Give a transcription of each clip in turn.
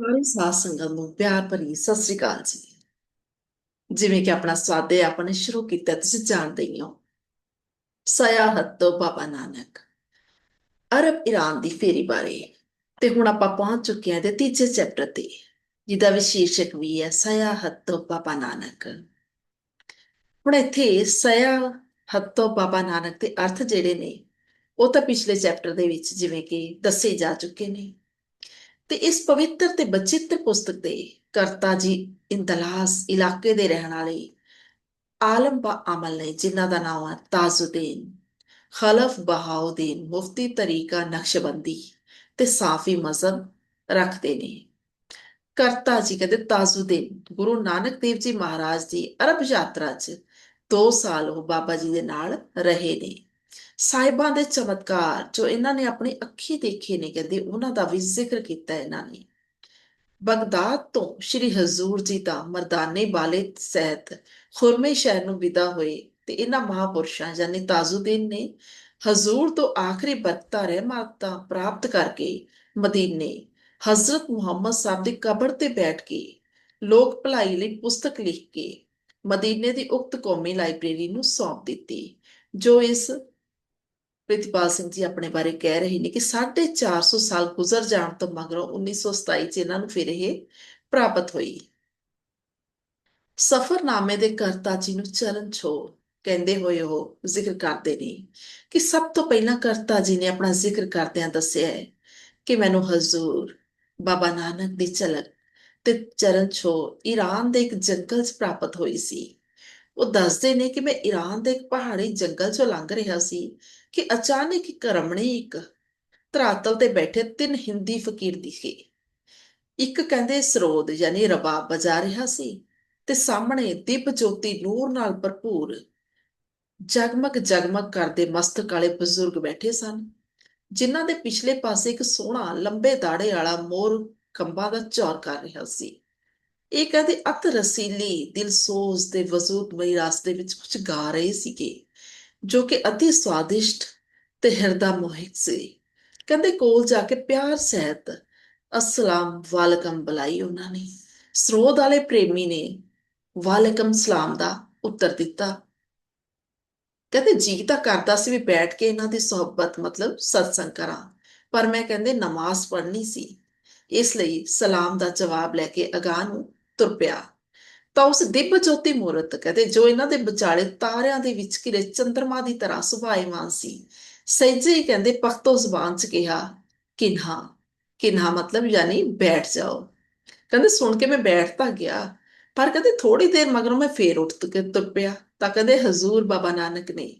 ਸਾਰੇ ਸਾਧ ਸੰਗਤ ਨੂੰ ਪਿਆਰ ਭਰੀ ਸਤਿ ਸ੍ਰੀ ਅਕਾਲ ਜੀ। ਜਿਵੇਂ ਕਿ ਆਪਣਾ ਸਵਾਦੇ ਆਪਾਂ ਨੇ ਸ਼ੁਰੂ ਕੀਤਾ, ਤੁਸੀਂ ਜਾਣਦੇ ਹੀ ਹੋ। ਸਯਾਹਤ ਤੋਂ ਬਾਬਾ ਨਾਨਕ। ਅਰਬ ਈਰਾਨ ਦੀ ਫੇਰੀ ਬਾਰੇ। ਤੇ ਹੁਣ ਆਪਾਂ ਪਹੁੰਚ ਚੁੱਕੇ ਹਾਂ ਤੇ ਤੀਜੇ ਚੈਪਟਰ ਤੇ, ਜਿਹਦਾ ਵਿਸ਼ੇਸ਼ਕ ਵੀ ਹੈ ਸਯਾਹਤ ਤੋਂ ਬਾਬਾ ਨਾਨਕ। ਹੁਣ ਇੱਥੇ ਸਯਾਹਤ ਤੋਂ ਬਾਬਾ ਨਾਨਕ ਦੇ ਅਰਥ ਜਿਹੜੇ ਨੇ, ਉਹ ਤਾਂ ਪਿਛਲੇ ਚੈਪਟਰ ਦੇ ਵਿੱਚ ਜਿਵੇਂ ਕਿ ਦੱਸੇ ਜਾ ਚੁੱਕੇ ਨੇ। ਤੇ ਇਸ ਪਵਿੱਤਰ ਤੇ ਬਚਿੱਤਰ ਪੁਸਤਕ ਦੇ ਕਰਤਾ ਜੀ ਇੰਦਲਾਸ ਇਲਾਕੇ ਦੇ ਰਹਿਣ ਵਾਲੇ ਆਲਮ ਬਾ ਅਮਲ ਨੇ, ਜਿਨ੍ਹਾਂ ਦਾ ਨਾਮ ਹੈ ਤਾਜ਼ੁਦੀਨ, ਖਲਫ ਬਹਾਉਦੀਨ, ਮੁਫਤੀ ਤਰੀਕਾ ਨਕਸ਼ਬੰਦੀ ਤੇ ਸਾਫੀ ਮਜ਼ਹਬ ਰੱਖਦੇ ਨੇ। ਕਰਤਾ ਜੀ ਕਹਿੰਦੇ ਤਾਜ਼ੁਦੀਨ, ਗੁਰੂ ਨਾਨਕ ਦੇਵ ਜੀ ਮਹਾਰਾਜ ਦੀ ਅਰਬ ਯਾਤਰਾ 'ਚ 2 ਸਾਲ ਉਹ ਬਾਬਾ ਜੀ ਦੇ ਨਾਲ ਰਹੇ ਨੇ। ਸਾਹਿਬਾਂ ਦੇ ਚਮਤਕਾਰ ਜੋ ਇਹਨਾਂ ਨੇ ਆਪਣੀ ਅੱਖੀ ਦੇਖੇ ਨੇ, ਕਹਿੰਦੇ ਉਹਨਾਂ ਦਾ ਵੀ ਜ਼ਿਕਰ ਕੀਤਾ ਇਹਨਾਂ ਨੇ। ਬਗਦਾਦ ਤੋਂ ਸ਼੍ਰੀ ਹਜ਼ੂਰ ਜੀ ਦਾ ਮਰਦਾਨੇ ਵਾਲੇ ਸਹਿਤ ਖੁਰਮੇ ਸ਼ਹਿਰ ਨੂੰ ਵਿਦਾ ਹੋਏ ਤੇ ਇਹਨਾਂ ਮਹਾਪੁਰਸ਼ਾਂ ਯਾਨੀ ਤਾਜ਼ੁਦੀਨ ਨੇ ਹਜ਼ੂਰ ਤੋਂ ਆਖਰੀ ਬਰਕਤਾਂ ਰਹਿਮਤਾਂ ਪ੍ਰਾਪਤ ਕਰਕੇ ਮਦੀਨੇ ਹਜ਼ਰਤ ਮੁਹੰਮਦ ਸਾਹਿਬ ਦੀ ਕਬਰ ਤੇ ਬੈਠ ਕੇ ਲੋਕ ਭਲਾਈ ਲਈ ਪੁਸਤਕ ਲਿਖ ਕੇ ਮਦੀਨੇ ਦੀ ਉਕਤ ਕੌਮੀ ਲਾਇਬ੍ਰੇਰੀ ਨੂੰ ਸੌਂਪ ਦਿੱਤੀ, ਜੋ ਇਸ ਪ੍ਰਿਤਪਾਲ ਸਿੰਘ ਜੀ ਆਪਣੇ ਬਾਰੇ ਕਹਿ ਰਹੇ ਨੇ ਕਿ 450 ਸਾਲ ਗੁਜ਼ਰ ਜਾਣ ਤੋਂ ਮਗਰੋਂ 1927 ਚ ਇਹਨਾਂ ਨੂੰ ਫਿਰ ਇਹ ਪ੍ਰਾਪਤ ਹੋਈ। ਸਫਰਨਾਮੇ ਦੇ ਕਰਤਾ ਜੀ ਨੂੰ ਚਰਨ ਛੋ ਕਹਿੰਦੇ ਹੋਏ ਉਹ ਜ਼ਿਕਰ ਕਰਦੇ ਨੇ ਕਿ ਸਭ ਤੋਂ ਪਹਿਲਾਂ ਕਰਤਾ ਜੀ ਨੇ ਆਪਣਾ ਜ਼ਿਕਰ ਕਰਦਿਆਂ ਦੱਸਿਆ ਹੈ ਕਿ ਮੈਨੂੰ ਹਜ਼ੂਰ, ਬਾਬਾ ਨਾਨਕ ਦੀ ਝਲਕ ਤੇ ਚਰਨ ਛੋ ਈਰਾਨ ਦੇ ਇੱਕ ਜੰਗਲ 'ਚ ਪ੍ਰਾਪਤ ਹੋਈ ਸੀ। ਉਹ ਦੱਸਦੇ ਨੇ ਕਿ ਮੈਂ ਈਰਾਨ ਦੇ ਇੱਕ ਪਹਾੜੀ ਜੰਗਲ 'ਚੋਂ ਲੰਘ ਰਿਹਾ ਸੀ ਕਿ ਅਚਾਨਕ ਇੱਕ ਰਮਣੀ ਇੱਕ ਧਰਾਤਲ ਤੇ ਬੈਠੇ ਤਿੰਨ ਹਿੰਦੀ ਫਕੀਰ ਦਿਖੇ। ਇੱਕ ਕਹਿੰਦੇ ਸਰੋਦ ਯਾਨੀ ਰਬਾਬ ਵਜਾ ਰਿਹਾ ਸੀ ਤੇ ਸਾਹਮਣੇ ਦਿਵ ਜੋਤੀ ਨੂਰ ਨਾਲ ਭਰਪੂਰ ਜਗਮਗ ਜਗਮਗ ਕਰਦੇ ਮਸਤਕ ਵਾਲੇ ਬਜ਼ੁਰਗ ਬੈਠੇ ਸਨ, ਜਿਨ੍ਹਾਂ ਦੇ ਪਿਛਲੇ ਪਾਸੇ ਇੱਕ ਸੋਹਣਾ ਲੰਬੇ ਦਾੜੇ ਵਾਲਾ ਮੋਰ ਖੰਭਾਂ ਦਾ ਚੌਰ ਕਰ ਰਿਹਾ ਸੀ। ਇਹ ਕਹਿੰਦੇ ਅਤ ਰਸੀਲੀ ਦਿਲਸੋਜ਼ ਤੇ ਵਜੂਦਮਈ ਰਾਸਤੇ ਵਿੱਚ ਕੁਝ ਗਾ ਰਹੇ ਸੀਗੇ। ਜੋ ਕਿ ਅਤੀ ਸਵਾਦਿਸ਼ਟ ਤੇ ਹਿਰਦਾ ਮੋਹਿਤ ਸੀ। ਕਹਿੰਦੇ ਕੋਲ ਜਾ ਕੇ ਪਿਆਰ, ਸਹਿਤ, ਅਸਲਾਮ, ਵਾਲਕਮ ਬੁਲਾਈ ਉਹਨਾਂ ਨੇ। ਸਰੋਦ ਵਾਲੇ ਪ੍ਰੇਮੀ ਨੇ ਵਾਲਕਮ ਸਲਾਮ ਦਾ ਉੱਤਰ ਦਿੱਤਾ। ਕਹਿੰਦੇ ਜੀ ਤਾਂ ਕਰਦਾ ਸੀ ਵੀ ਬੈਠ ਕੇ ਇਹਨਾਂ ਦੀ ਸੁਹਬਤ, ਮਤਲਬ ਸਤਸੰਗ ਕਰਾਂ। ਪਰ ਮੈਂ ਕਹਿੰਦੇ ਨਮਾਜ਼ ਪੜ੍ਹਨੀ ਸੀ। ਇਸ ਲਈ ਸਲਾਮ ਦਾ ਜਵਾਬ ਲੈ ਕੇ ਅਗਾਹ ਨੂੰ ਤੁਰ ਪਿਆ। ਤਾਂ ਉਸ ਦਿਵ ਜੋਤੀ ਮੂਰਤ ਕਹਿੰਦੇ, ਜੋ ਇਹਨਾਂ ਦੇ ਵਿਚਾਲੇ ਤਾਰਿਆਂ ਦੇ ਵਿੱਚ ਘਿਰੇ ਚੰਦਰਮਾ ਦੀ ਤਰ੍ਹਾਂ ਸੁਭਾਏਮਾਨ ਸੀ। ਸਹਿਜੇ ਕਹਿੰਦੇ ਪਖਤੋ ਜ਼ੁਬਾਨ 'ਚ ਕਿਹਾ, ਕਿਨਹਾ ਕਿਨਹਾ ਮਤਲਬ ਯਾਨੀ ਬੈਠ ਜਾਓ। ਕਹਿੰਦੇ, ਸੁਣ ਕੇ ਮੈਂ ਬੈਠ ਤਾਂ ਗਿਆ, ਪਰ ਕਹਿੰਦੇ ਥੋੜੀ ਦੇਰ ਮਗਰੋਂ ਮੈਂ ਫੇਰ ਉੱਠ ਕੇ ਤੁਰ ਪਿਆ ਤਾਂ ਕਹਿੰਦੇ, ਹਜ਼ੂਰ ਬਾਬਾ ਨਾਨਕ ਨੇ।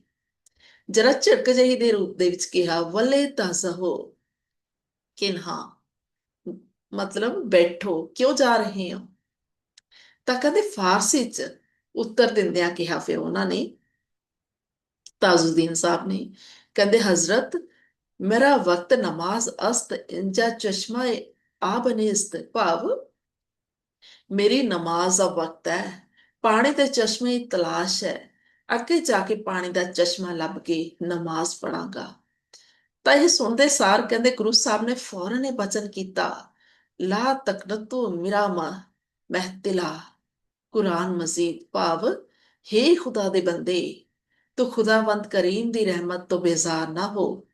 ਜਰਾ ਝਟਕ ਜਹੀ ਦੇ ਰੂਪ ਦੇ ਵਿੱਚ ਕਿਹਾ, ਵਲੇ ਤਜ਼ਹੋ ਕਿਨਹਾ, ਮਤਲਬ ਬੈਠੋ, ਕਿਉਂ ਜਾ ਰਹੇ ਹੋ? ਤਾਂ ਕਹਿੰਦੇ ਫਾਰਸੀ ਚ ਉੱਤਰ ਦਿੰਦਿਆਂ ਕਿਹਾ ਫਿਰ ਉਹਨਾਂ ਨੇ, ਤਾਜ਼ੁਦੀਨ ਸਾਹਿਬ ਨੇ, ਕਹਿੰਦੇ, ਹਜ਼ਰਤ, ਮੇਰਾ ਵਕਤ ਨਮਾਜ਼ ਅਸਤ, ਇੰਜਾ ਚਸ਼ਮਾ ਆਬਨਿਸਤ ਭਾਵ, ਮੇਰੀ ਨਮਾਜ਼ ਦਾ ਵਕਤ ਹੈ, ਪਾਣੀ ਦੇ ਚਸ਼ਮੇ ਦੀ ਤਲਾਸ਼ ਹੈ, ਅੱਗੇ ਜਾ ਕੇ ਪਾਣੀ ਦਾ ਚਸ਼ਮਾ ਲੱਭ ਕੇ ਨਮਾਜ਼ ਪੜਾਂਗਾ ਤਾਂ ਇਹ ਸੁਣਦੇ ਸਾਰ ਕਹਿੰਦੇ, ਗੁਰੂ ਸਾਹਿਬ ਨੇ ਫੌਰਨ ਇਹ ਬਚਨ ਕੀਤਾ, ਲਾ ਤਕਨਤੂ ਮਿਰਾਮਾ, ਮਹਿਤਿਲਾ ਕੁਰਾਨ ਮਜੀਦ ਭਾਵ हे ਖੁਦਾ ਦੇ ਬੰਦੇ, ਤੂੰ ਖੁਦਾਵੰਦ ਕਰੀਮ ਦੀ ਰਹਿਮਤ ਤੋਂ ਬੇਜ਼ਾਰ ਨਾ ਹੋ।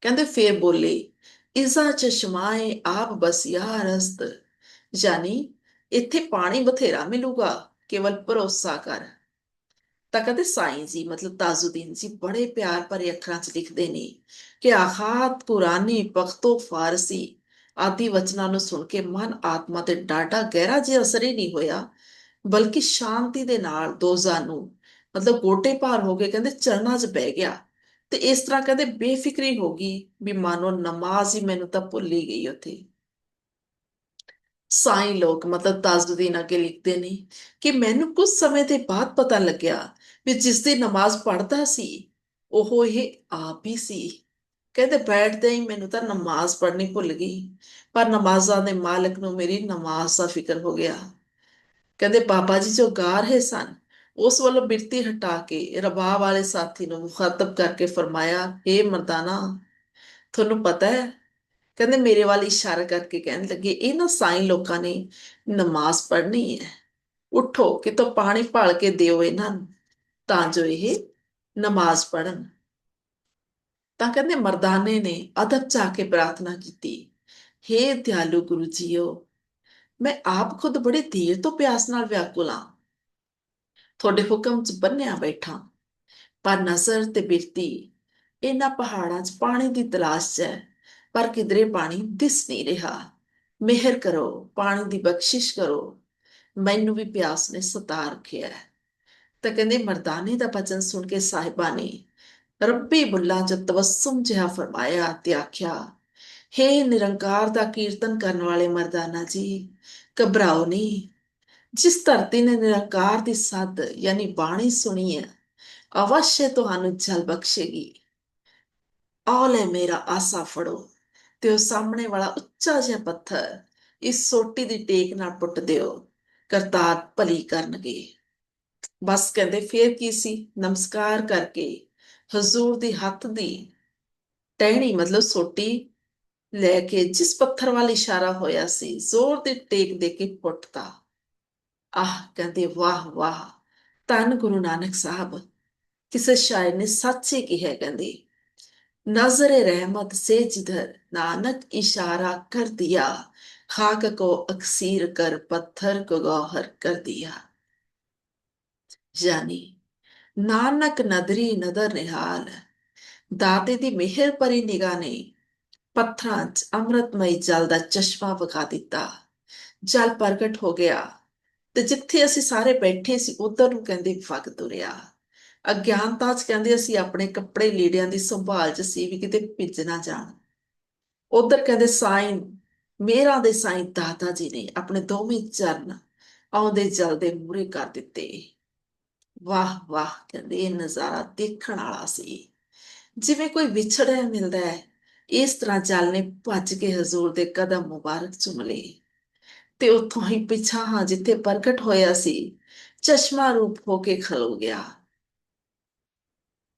ਕਹਿੰਦੇ ਫੇਰ ਬੋਲੇ, ਇਜ਼ਾ ਚਸ਼ਮਾਏ ਆਪ ਬਸ ਰਸਤ, ਯਾਨੀ ਇੱਥੇ ਪਾਣੀ ਬਥੇਰਾ ਮਿਲੂਗਾ, ਕੇਵਲ ਭਰੋਸਾ ਕਰ। ਤਾਂ ਕਹਿੰਦੇ ਸਾਈਂ ਜੀ, ਮਤਲਬ ਤਾਜ਼ੁਦੀਨ ਜੀ ਬੜੇ ਪਿਆਰ ਭਰੇ ਅੱਖਰਾਂ 'ਚ ਲਿਖਦੇ ਨੇ ਕਿ ਆਖਾਤ ਕੁਰਾਨੀ ਪਖਤੋ ਫਾਰਸੀ ਆਦਿ ਵਚਨਾਂ ਨੂੰ ਸੁਣ ਕੇ ਮਨ ਆਤਮਾ ਤੇ ਡਾਟਾ ਗਹਿਰਾ ਜਿਹਾ ਅਸਰ ਹੀ ਨਹੀਂ ਹੋਇਆ, ਬਲਕਿ ਸ਼ਾਂਤੀ ਦੇ ਨਾਲ ਦੋਜ਼ਾਂ ਨੂੰ, ਮਤਲਬ ਗੋਟੇ ਭਾਰ ਹੋ ਗਏ ਕਹਿੰਦੇ ਚਰਨਾਂ 'ਚ ਬਹਿ ਗਿਆ। ਤੇ ਇਸ ਤਰ੍ਹਾਂ ਕਹਿੰਦੇ ਬੇਫਿਕਰੀ ਹੋ ਗਈ ਵੀ ਮਾਨੋ ਨਮਾਜ਼ ਹੀ ਮੈਨੂੰ ਤਾਂ ਭੁੱਲ ਹੀ ਗਈ ਉੱਥੇ। ਸਾਈਂ ਲੋਕ ਮਤਲਬ ਤਾਜ਼ੁਦੀਨ ਅੱਗੇ ਲਿਖਦੇ ਨੇ ਕਿ ਮੈਨੂੰ ਕੁਝ ਸਮੇਂ ਦੇ ਬਾਅਦ ਪਤਾ ਲੱਗਿਆ ਵੀ ਜਿਸ ਦੀ ਨਮਾਜ਼ ਪੜ੍ਹਦਾ ਸੀ, ਉਹ ਇਹ ਆਪ ਹੀ ਸੀ। ਕਹਿੰਦੇ ਬੈਠਦੇ ਹੀ ਮੈਨੂੰ ਤਾਂ ਨਮਾਜ਼ ਪੜ੍ਹਨੀ ਭੁੱਲ ਗਈ, ਪਰ ਨਮਾਜ਼ਾਂ ਦੇ ਮਾਲਕ ਨੂੰ ਮੇਰੀ ਨਮਾਜ਼ ਦਾ ਫਿਕਰ ਹੋ ਗਿਆ। ਕਹਿੰਦੇ ਬਾਬਾ ਜੀ ਜੋ ਗਾ ਰਹੇ ਸਨ, ਉਸ ਵੱਲੋਂ ਬਿਰਤੀ ਹਟਾ ਕੇ ਰਬਾ ਵਾਲੇ ਸਾਥੀ ਨੂੰ ਮੁਖਾਤਬ ਕਰਕੇ ਫਰਮਾਇਆ ਏ ਮਰਦਾਨਾ, ਤੁਹਾਨੂੰ ਪਤਾ ਹੈ? ਕਹਿੰਦੇ ਮੇਰੇ ਵੱਲ ਇਸ਼ਾਰਾ ਕਰਕੇ ਕਹਿਣ ਲੱਗੇ, ਇਹ ਨਾ ਸਾਈਂ ਲੋਕਾਂ ਨੇ ਨਮਾਜ਼ ਪੜ੍ਹਨੀ ਹੈ। ਉਠੋ, ਕਿਤੋਂ ਪਾਣੀ ਭਾਲ ਕੇ ਦਿਓ ਇਹਨਾਂ ਨੂੰ, ਤਾਂ ਜੋ ਇਹ ਨਮਾਜ਼ ਪੜਨ ਤਾਂ ਕਹਿੰਦੇ ਮਰਦਾਨੇ ਨੇ ਅਦਬ ਚਾ ਕੇ ਪ੍ਰਾਰਥਨਾ ਕੀਤੀ। हे ਦਿਆਲੂ ਗੁਰੂ ਜੀਓ, ਮੈਂ ਆਪ ਖੁਦ ਬੜੇ ਦੇਰ ਤੋਂ ਪਿਆਸ ਨਾਲ ਵਿਆਕੁਲ ਹਾਂ ਤੁਹਾਡੇ ਹੁਕਮ 'ਚ ਬੰਨਿਆ ਬੈਠਾ, ਪਰ ਨਜ਼ਰ ਤੇ ਬਿਰਤੀ, ਇਹਨਾਂ ਪਹਾੜਾਂ 'ਚ ਪਾਣੀ ਦੀ ਤਲਾਸ਼ 'ਚ ਹੈ, ਪਰ ਕਿਧਰੇ ਪਾਣੀ ਦਿਸ ਨਹੀਂ ਰਿਹਾ। ਮਿਹਰ ਕਰੋ, ਪਾਣੀ ਦੀ ਬਖਸ਼ਿਸ਼ ਕਰੋ, ਮੈਨੂੰ ਵੀ ਪਿਆਸ ਨੇ ਸਤਾ ਰੱਖਿਆ ਤਾਂ ਕਹਿੰਦੇ ਮਰਦਾਨੇ ਦਾ ਬਚਨ ਸੁਣ ਕੇ ਸਾਹਿਬਾਂ ਨੇ ਰੱਬੀ ਬੁੱਲਾਂ 'ਚ ਤਵਸਮ ਜਿਹਾ ਫਰਮਾਇਆ ਤੇ ਆਖਿਆ, ਹੇ ਨਿਰੰਕਾਰ ਦਾ ਕੀਰਤਨ ਕਰਨ ਵਾਲੇ ਮਰਦਾਨਾ ਜੀ, ਘਬਰਾਓ ਨਹੀਂ। ਜਿਸ ਧਰਤੀ ਨੇ ਨਿਰੰਕਾਰ ਦੀ ਸੱਦ ਯਾਨੀ ਬਾਣੀ ਸੁਣੀ ਹੈ, ਅਵਸ਼ਯ ਤੁਹਾਨੂੰ ਜਲ ਬਖਸ਼ੇਗੀ। ਆਲੇ ਮੇਰਾ ਆਸਾ ਫੜੋ ਤੇ ਉਹ ਸਾਹਮਣੇ ਵਾਲਾ ਉੱਚਾ ਜਿਹਾ ਪੱਥਰ ਇਸ ਸੋਟੀ ਦੀ ਟੇਕ ਨਾਲ ਪੁੱਟ ਦਿਓ, ਕਰਤਾਰ ਭਲੀ ਕਰਨਗੇ। ਬਸ ਕਹਿੰਦੇ, ਫੇਰ ਕੀ ਸੀ? ਨਮਸਕਾਰ ਕਰਕੇ। ਹਜ਼ੂਰ ਦੀ ਹੱਥ ਦੀ ਟਹਿਣੀ, ਮਤਲਬ ਸੋਟੀ ਲੈ ਕੇ ਜਿਸ ਪੱਥਰ ਵੱਲ ਇਸ਼ਾਰਾ ਹੋਇਆ ਸੀ, ਜ਼ੋਰ ਦੀ ਟੇਕ ਦੇ ਕੇ ਪੁੱਟਦਾ ਆਹ ਕਹਿੰਦੇ, ਵਾਹ ਵਾਹ ਤਨ ਗੁਰੂ ਨਾਨਕ ਸਾਹਿਬ, ਕਿਸੇ ਸ਼ਾਇਰ ਨੇ ਸੱਚ ਹੀ ਕਿਹਾ, ਕਹਿੰਦੇ ਨਜ਼ਰ ਰਹਿਮਤ ਸੇ ਜਿਧਰ ਨਾਨਕ ਇਸ਼ਾਰਾ ਕਰ ਦਿਆ, ਖਾਕ ਕੋ ਅਕਸੀਰ ਕਰ, ਪੱਥਰ ਕੋ ਗੌਹਰ ਕਰ ਦਿਆ। ਯਾਨੀ ਨਾਨਕ ਨਦਰੀ ਨਦਰ ਨਿਹਾਲ, ਦਾਤੇ ਦੀ ਮਿਹਰ ਭਰੀ ਨਿਗਾਹ ਨੇ ਪੱਥਰਾਂ 'ਚ ਅੰਮ੍ਰਿਤਮਈ ਜਲ ਦਾ ਚਸ਼ਮਾ ਵਗਾ ਦਿੱਤਾ। ਜਲ ਪ੍ਰਗਟ ਹੋ ਗਿਆ ਤੇ ਜਿੱਥੇ ਅਸੀਂ ਸਾਰੇ ਬੈਠੇ ਸੀ, ਉਧਰ ਨੂੰ ਕਹਿੰਦੇ ਵਗ ਤੁਰਿਆ। ਅਗਿਆਨਤਾ 'ਚ ਕਹਿੰਦੇ ਅਸੀਂ ਆਪਣੇ ਕੱਪੜੇ ਲੀੜਿਆਂ ਦੀ ਸੰਭਾਲ 'ਚ ਸੀ, ਵੀ ਕਿਤੇ ਭਿੱਜ ਨਾ ਜਾਣ। ਉਧਰ ਕਹਿੰਦੇ ਸਾਈਂ, ਮੇਰਾ ਦੇ ਸਾਈਂ ਦਾਦਾ ਜੀ ਨੇ ਆਪਣੇ ਦੋਵੇਂ ਚਰਨ ਆਉਂਦੇ ਜਲ ਦੇ ਮੂਰੇ ਕਰ ਦਿੱਤੇ। ਵਾਹ ਵਾਹ, ਕਹਿੰਦੇ ਇਹ ਨਜ਼ਾਰਾ ਦੇਖਣ ਵਾਲਾ ਸੀ। ਜਿਵੇਂ ਕੋਈ ਵਿਛੜਿਆ ਮਿਲਦਾ ਹੈ, ਇਸ ਤਰ੍ਹਾਂ ਜਲ ਨੇ ਭੱਜ ਕੇ ਹਜ਼ੂਰ ਦੇ ਕਦਮ ਮੁਬਾਰਕ ਚੁੰਮ ਲਏ। ਤੇ ਉੱਥੋਂ ਹੀ ਪਿਛਾਂ ਹਾਂ ਜਿੱਥੇ ਪ੍ਰਗਟ ਹੋਇਆ ਸੀ, ਚਸ਼ਮਾ ਰੂਪ ਹੋ ਕੇ ਖਲੋ ਗਿਆ।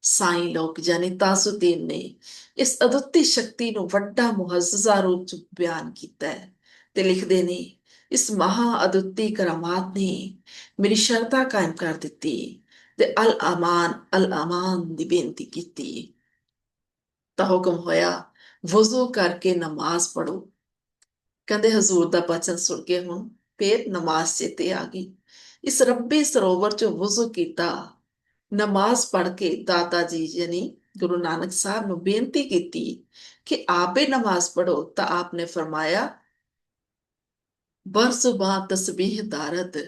ਸਾਈਂ ਲੋਕ ਯਾਨੀ ਤਾਸੁਦੀਨ ਨੇ ਇਸ ਅਦੁੱਤੀ ਸ਼ਕਤੀ ਨੂੰ ਵੱਡਾ ਮੁਹੱਜ਼ਜ਼ਾ ਰੂਪ ਚ ਬਿਆਨ ਕੀਤਾ ਹੈ ਤੇ ਲਿਖਦੇ ਨੇ ਇਸ ਮਹਾ ਅਦੁੱਤੀ ਕਰਾਮਾਤ ਨੇ ਮੇਰੀ ਸ਼ਰਧਾ ਕਾਇਮ ਕਰ ਦਿੱਤੀ ਤੇ ਅਲ ਅਮਾਨ ਅਲ ਅਮਾਨ ਦੀ ਬੇਨਤੀ ਕੀਤੀ। ਤਾਂ ਹੁਕਮ ਹੋਇਆ, ਵਜ਼ੂ ਕਰਕੇ ਨਮਾਜ਼ ਪੜੋ ਕਹਿੰਦੇ, ਹਜ਼ੂਰ ਦਾ ਬਚਨ ਸੁਣ ਕੇ ਹੁਣ ਫੇਰ ਨਮਾਜ਼ ਚੇਤੇ ਆ ਗਈ। ਇਸ ਰੱਬੀ ਸਰੋਵਰ ਚੋਂ ਵਜ਼ੂ ਕੀਤਾ। ਨਮਾਜ਼ ਪੜ੍ਹ ਕੇ ਦਾਤਾ ਜੀ ਯਾਨੀ ਗੁਰੂ ਨਾਨਕ ਸਾਹਿਬ ਨੂੰ ਬੇਨਤੀ ਕੀਤੀ ਕਿ ਆਪੇ ਨਮਾਜ਼ ਪੜੋ ਤਾਂ ਆਪਨੇ ਫਰਮਾਇਆ ਬਰਸੁਬਾ ਤਸਬੀਹ ਦਾਰਦ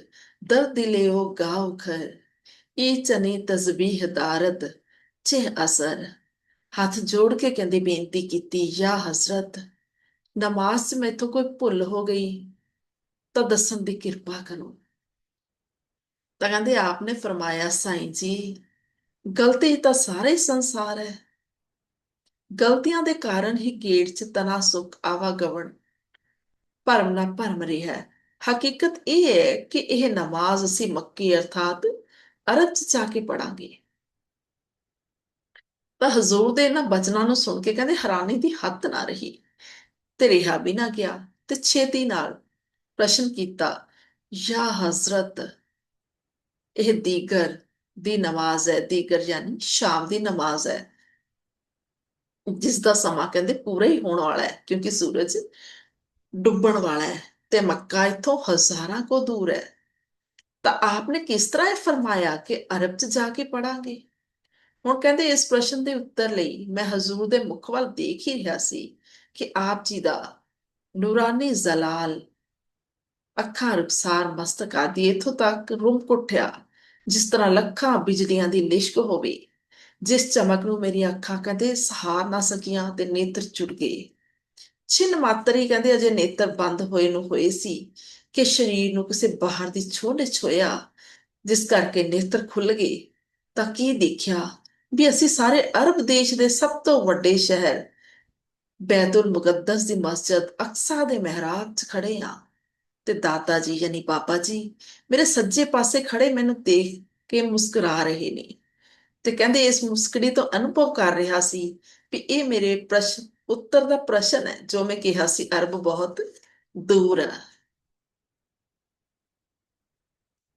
ਦਰ ਦਿਲਿਓ ਗਾਉ ਖਰ। ਇਹ ਚਨੀ ਤਸਬੀਹ ਦਾਰਦ ਚੇ ਅਸਰ। ਹੱਥ ਜੋੜ ਕੇ ਕਹਿੰਦੇ ਬੇਨਤੀ ਕੀਤੀ, ਯਾ ਹਜ਼ਰਤ, ਨਮਾਜ਼ 'ਚ ਮੈਥੋਂ ਕੋਈ ਭੁੱਲ ਹੋ ਗਈ, ਤਾਂ ਦੱਸਣ ਦੀ ਕਿਰਪਾ ਕਰੋ। ਤਾਂ ਕਹਿੰਦੇ ਆਪ ਨੇ ਫਰਮਾਇਆ, ਸਾਈਂ ਜੀ, ਗਲਤੀ ਤਾਂ ਸਾਰੇ ਸੰਸਾਰ ਹੈ। ਗਲਤੀਆਂ ਦੇ ਕਾਰਨ ਹੀ ਗੇਟ 'ਚ ਤਨਾਸੁਕ ਆਵਾਗਵਣ ਭਰਮ ਨਾ ਭਰਮ ਰਿਹਾ ਹੈ। ਹਕੀਕਤ ਇਹ ਹੈ ਕਿ ਇਹ ਨਮਾਜ਼ ਅਸੀਂ ਮੱਕੀ ਅਰਥਾਤ ਅਰਬ 'ਚ ਜਾ ਕੇ ਪੜਾਂਗੇ ਤਾਂ ਹਜ਼ੂਰ ਦੇ ਇਹਨਾਂ ਬਚਨਾਂ ਨੂੰ ਸੁਣ ਕੇ ਕਹਿੰਦੇ, ਹੈਰਾਨੀ ਦੀ ਹੱਦ ਨਾ ਰਹੀ। ਤੇ ਰਿਹਾ ਵੀ ਨਾ ਗਿਆ ਤੇ ਛੇਤੀ ਨਾਲ ਪ੍ਰਸ਼ਨ ਕੀਤਾ, ਯਾ ਹਜ਼ਰਤ, ਇਹ ਦੀਗਰ ਦੀ ਨਮਾਜ਼ ਹੈ, ਦੀਗਰ ਯਾਨੀ ਸ਼ਾਮ ਦੀ ਨਮਾਜ਼ ਹੈ। ਜਿਸ ਦਾ ਸਮਾਂ ਕਹਿੰਦੇ ਪੂਰਾ ਹੀ ਹੋਣ ਵਾਲਾ ਹੈ, ਕਿਉਂਕਿ ਸੂਰਜ ਡੁੱਬਣ ਵਾਲਾ ਹੈ ਤੇ ਮੱਕਾ ਇਥੋਂ ਹਜ਼ਾਰਾਂ ਕੋ ਦੂਰ ਹੈ। ਤਾਂ ਆਪਨੇ ਕਿਸ ਤਰ੍ਹਾਂ ਇਹ ਫਰਮਾਇਆ ਕਿ ਅਰਬ 'ਚ ਜਾ ਕੇ ਪੜਾਂਗੇ ਹੁਣ ਕਹਿੰਦੇ ਇਸ ਪ੍ਰਸ਼ਨ ਦੇ ਉੱਤਰ ਲਈ ਮੈਂ ਹਜ਼ੂਰ ਦੇ ਮੁਖ ਵੱਲ ਦੇਖ ਹੀ ਰਿਹਾ ਸੀ ਕਿ ਆਪ ਜੀ ਦਾ ਨੂਰਾਨੀ ਜ਼ਲਾਲ ਅੱਖਾਂ ਰੁਖਸਾਰ ਮਸਤਕ ਆਦਿ ਇਥੋਂ ਤੱਕ ਰੁਮ ਉੱਠਿਆ ਜਿਸ ਤਰ੍ਹਾਂ ਲੱਖਾਂ ਬਿਜਲੀਆਂ ਦੀ ਲਿਸ਼ਕ ਹੋਵੇ, ਜਿਸ ਚਮਕ ਨੂੰ ਮੇਰੀਆਂ ਅੱਖਾਂ ਕਦੇ ਸਹਾਰ ਨਾ ਸਕੀਆਂ ਤੇ ਨੇਤਰ ਚੁੜ ਗਏ। ਛਿਨ ਮਾਤਰੀ ਕਹਿੰਦੇ ਅਜੇ ਨੇਤਰ ਬੰਦ ਹੋਏ ਨੂੰ ਹੋਏ ਸੀ ਕਿ ਸਰੀਰ ਨੂੰ ਕਿਸੇ ਬਾਹਰ ਦੀ ਛੋਹ ਨੇ ਛੋਇਆ ਜਿਸ ਕਰਕੇ ਨੇਤਰ ਖੁੱਲ ਗਏ। ਤਾਂ ਕੀ ਦੇਖਿਆ ਵੀ ਅਸੀਂ ਸਾਰੇ ਅਰਬ ਦੇਸ਼ ਦੇ ਸਭ ਤੋਂ ਵੱਡੇ ਸ਼ਹਿਰ ਬੈਤੁਲ ਮੁਕੱਦਸ ਦੀ ਮਸਜਿਦ ਅਕਸਾ ਦੇ ਮਿਹਰਾਬ 'ਚ ਖੜੇ ਆ ਤੇ ਦਾਤਾ ਜੀ ਯਾਨੀ ਪਾਪਾ ਜੀ ਮੇਰੇ ਸੱਜੇ ਪਾਸੇ ਖੜੇ ਮੈਨੂੰ ਦੇਖ ਕੇ ਮੁਸਕਰਾ ਰਹੇ ਨੇ ਤੇ ਕਹਿੰਦੇ ਇਸ ਮੁਸਕਰੀ ਤੋਂ ਅਨੁਭਵ ਕਰ ਰਿਹਾ ਸੀ ਵੀ ਇਹ ਮੇਰੇ ਪ੍ਰਸ਼ਨ ਉੱਤਰ ਦਾ ਪ੍ਰਸ਼ਨ ਹੈ, ਜੋ ਮੈਂ ਕਿਹਾ ਸੀ, ਅਰਬ ਬਹੁਤ ਦੂਰ ਹੈ।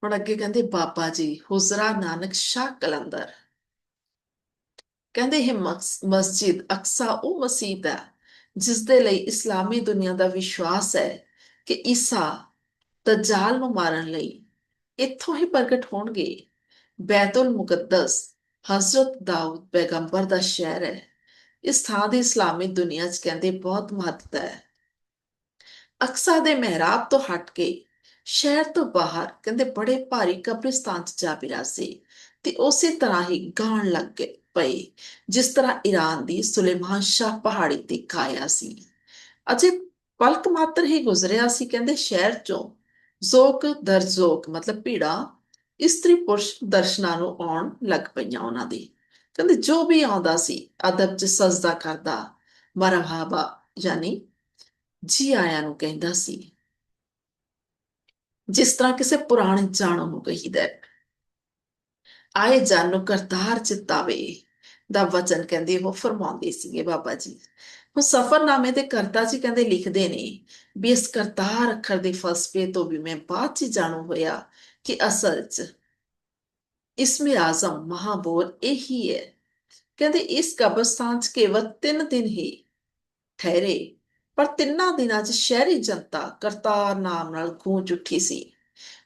ਹੁਣ ਅੱਗੇ ਕਹਿੰਦੇ, ਬਾਬਾ ਜੀ, ਹੁਜ਼ਰਾ ਨਾਨਕ ਸ਼ਾਹ ਕਲੰਦਰ। ਕਹਿੰਦੇ, ਇਹ ਮਸਜਿਦ ਅਕਸਾ ਉਹ ਮਸਜਿਦ ਹੈ ਜਿਸ ਦੇ ਲਈ ਇਸਲਾਮੀ ਦੁਨੀਆ ਦਾ ਵਿਸ਼ਵਾਸ ਹੈ ਕਿ ਈਸਾ ਦਜਾਲ ਨੂੰ ਮਾਰਨ ਲਈ ਇੱਥੋਂ ਹੀ ਪ੍ਰਗਟ ਹੋਣਗੇ। ਬੈਤੁਲ ਮੁਕੱਦਸ ਹਜ਼ਰਤ ਦਾਊਦ ਪੈਗੰਬਰ ਦਾ ਸ਼ਹਿਰ ਹੈ। ਇਸ ਥਾਂ ਦੀ ਇਸਲਾਮੀ ਦੁਨੀਆ 'ਚ ਕਹਿੰਦੇ ਬਹੁਤ ਮਹੱਤਤਾ ਹੈ। ਅਕਸਾ ਦੇ ਮਹਿਰਾਬ ਤੋਂ ਹਟ ਕੇ ਸ਼ਹਿਰ ਤੋਂ ਬਾਹਰ ਕਹਿੰਦੇ ਬੜੇ ਭਾਰੀ ਕਬਰਿਸਤਾਨ 'ਚ ਜਾ ਬਿਰਾ ਸੀ ਤੇ ਉਸੇ ਤਰ੍ਹਾਂ ਹੀ ਗਾਣ ਲੱਗ ਗਏ ਪਈ ਜਿਸ ਤਰ੍ਹਾਂ ਈਰਾਨ ਦੀ ਸੁਲੇਮਾਨ ਸ਼ਾਹ ਪਹਾੜੀ ਤੇ ਕਾਇਆ ਸੀ। ਅਜੇ ਪਲਕ ਮਾਤਰ ਹੀ ਗੁਜ਼ਰਿਆ ਸੀ ਕਹਿੰਦੇ ਸ਼ਹਿਰ ਚੋਂ। ਜ਼ੋਕ ਦਰਜ਼ੋਕ ਮਤਲਬ ਭੀੜਾ, ਇਸਤਰੀ ਪੁਰਸ਼ ਦਰਸ਼ਨਾਂ ਨੂੰ ਆਉਣ ਲੱਗ ਪਈਆਂ ਉਹਨਾਂ ਦੀ। ਕਹਿੰਦੇ ਜੋ ਵੀ ਆਉਂਦਾ ਸੀ, ਅਦਬ 'ਚ ਸਜਦਾ ਕਰਦਾ, ਮਰਹਬਾ, ਯਾਨੀ ਜੀ ਆਇਆਂ ਨੂੰ ਕਹਿੰਦਾ ਸੀ। ਜਿਸ ਤਰ੍ਹਾਂ ਕਿਸੇ ਪੁਰਾਣੇ ਜਾਣੋ ਨੂੰ ਕਹੀਦਾ ਆਏ ਜਾਨੋ ਕਰਤਾਰ ਚਿਤਾਵੇ ਦਾ ਵਚਨ ਕਹਿੰਦੇ ਉਹ ਫਰਮਾਉਂਦੇ ਸੀਗੇ ਬਾਬਾ ਜੀ। ਹੁਣ ਸਫਰਨਾਮੇ ਦੇ ਕਰਤਾ ਜੀ ਕਹਿੰਦੇ ਲਿਖਦੇ ਨੇ ਵੀ ਇਸ ਕਰਤਾਰ ਅੱਖਰ ਦੇ ਫਲਸਫੇ ਤੋਂ ਵੀ ਮੈਂ ਬਾਅਦ ਚ ਜਾਣੂ ਹੋਇਆ ਕਿ ਅਸਲ 'ਚ ਇਸਮੇ ਆਜ਼ਮ ਮਹਾਬੋਲ ਇਹੀ ਹੈ। ਕਹਿੰਦੇ, ਇਸ ਕਬਰਸਤਾਨ 'ਚ ਕੇਵਲ 3 ਦਿਨ ਹੀ ਠਹਿਰੇ, ਪਰ ਤਿੰਨਾਂ ਦਿਨਾਂ 'ਚ ਸ਼ਹਿਰੀ ਜਨਤਾ ਕਰਤਾਰ ਨਾਮ ਨਾਲ ਗੂੰਜ ਉੱਠੀ ਸੀ।